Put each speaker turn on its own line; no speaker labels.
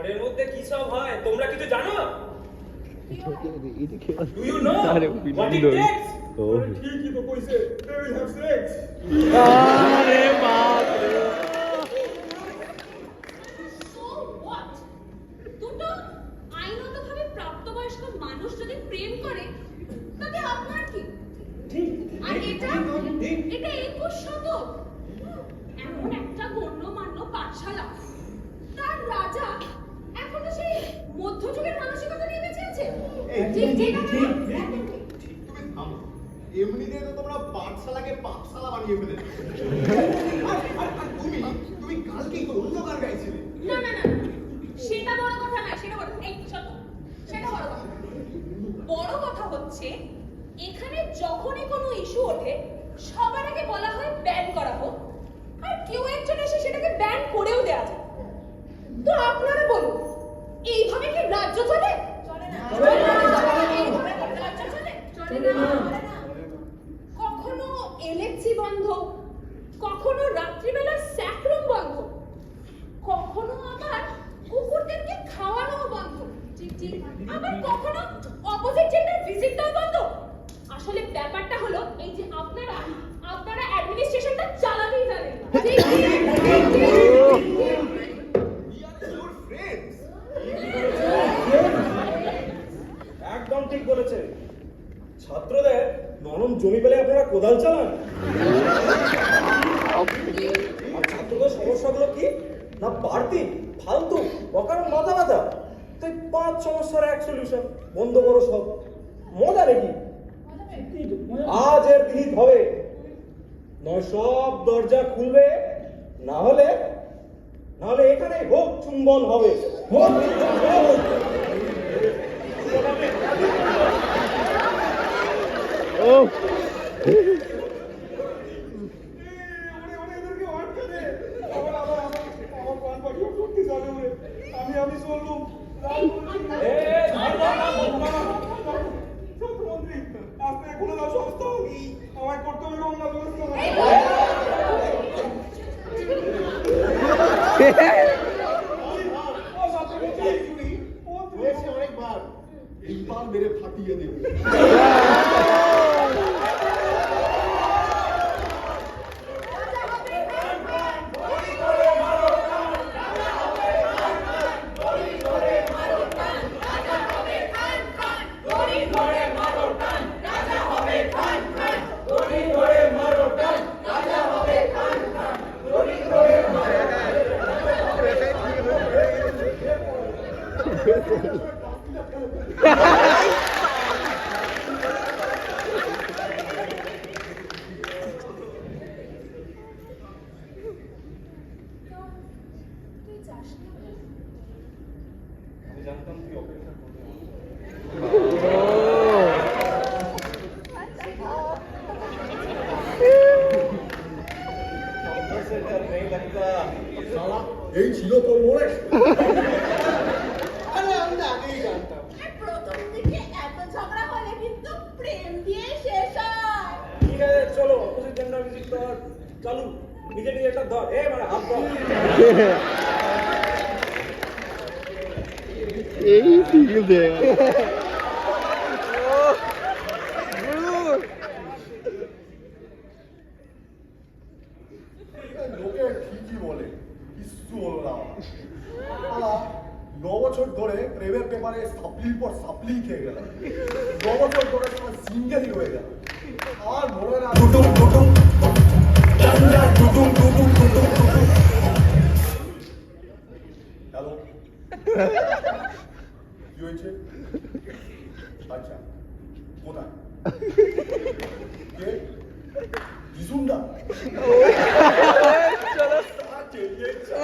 ঘরের মধ্যে কি সব হয়? তোমরা কিছু জানো? ডু ইউ নো
আরে,
হোয়াট ইট
বিনয়।
টেকস
ও
ঠিকই তো কইছে। They will have sex
আরে বাপ রে।
সো হোয়াট দুটো আইনতভাবে প্রাপ্তবয়স্ক মানুষ যদি প্রেম করে তাতে আপনার কি? আর এটা এটা একুশ শতক। এমন একটা গণ্যমান্য পাঠশালা। তার রাজা ঠিক ঠিক ঠিক।
এমনিতে তো তোমরা পাঠশালাকে পাঠশালা বানিয়ে ফেলেছো আর- আর- আর তুমি তুমি কালকেই তো অন্য গান গাইছিলে।
না না না সেটা বড় কথা না সেটা বড় এই শত সেটা বড় কথা। বড় কথা হচ্ছে এখানে যখনই কোনো ইস্যু ওঠে সবার আগে বলা হয় ব্যান করা হোক। আর কেউ একজন এসে সেটাকে ব্যান করেও দেওয়া যায়। তো আপনারা বলুন এইভাবে কি রাজ্য চলে না চলে না এইভাবে কি রাজ্য চলে চলে না চলে না কখনো এলএফসি বন্ধ কখনো রাত্রিবেলার স্যাকরুম বন্ধ কখনো আবার কুকুরদেরকে খাওয়ানো বন্ধ আবার কখনো অপোজিট জেন্ডার ভিজিটটাও বন্ধ? আসলে ব্যাপারটা হলো এই যে আপনারা আপনারা অ্যাডমিনিস্ট্রেশনটা চালাতেই জানেন
friends.
একদম ঠিক বলেছে ছাত্রদের নরম জমি পেলে আপনারা কোদাল চালান আর ছাত্রদের সমস্যাগুলো কি না বাড়তি ফালতু অকারণ মাথা ব্যথা তাই পাঁচ সমস্যার এক সলিউশন বন্ধ করো সব। মজা নাকি? আজ এর বিহিত হবে। নয় সব দরজা খুলবে না হলে না হলে এখানে হোক চুম্বন হবে। হোক
আমি আমি চললুম।
অনেকবার এইবার মেরে ফাটিয়ে দেবে।
জানতাম তুই অপেক্ষা চালু নিজে নিজে একটা ধর এ মানে হাত ধর।
এই ফিল দে
লোকে ঠিকই বলে কিচ্ছু হলো না। ন বছর ধরে প্রেমের পেপারে সাপ্লির পর সাপ্লি খেয়ে গেলাম ন বছর ধরে সিঙ্গেলই হয়ে গেল। আর মনে না 보다. 예? 미손다. 오, 잘했어. 아, 되게 잘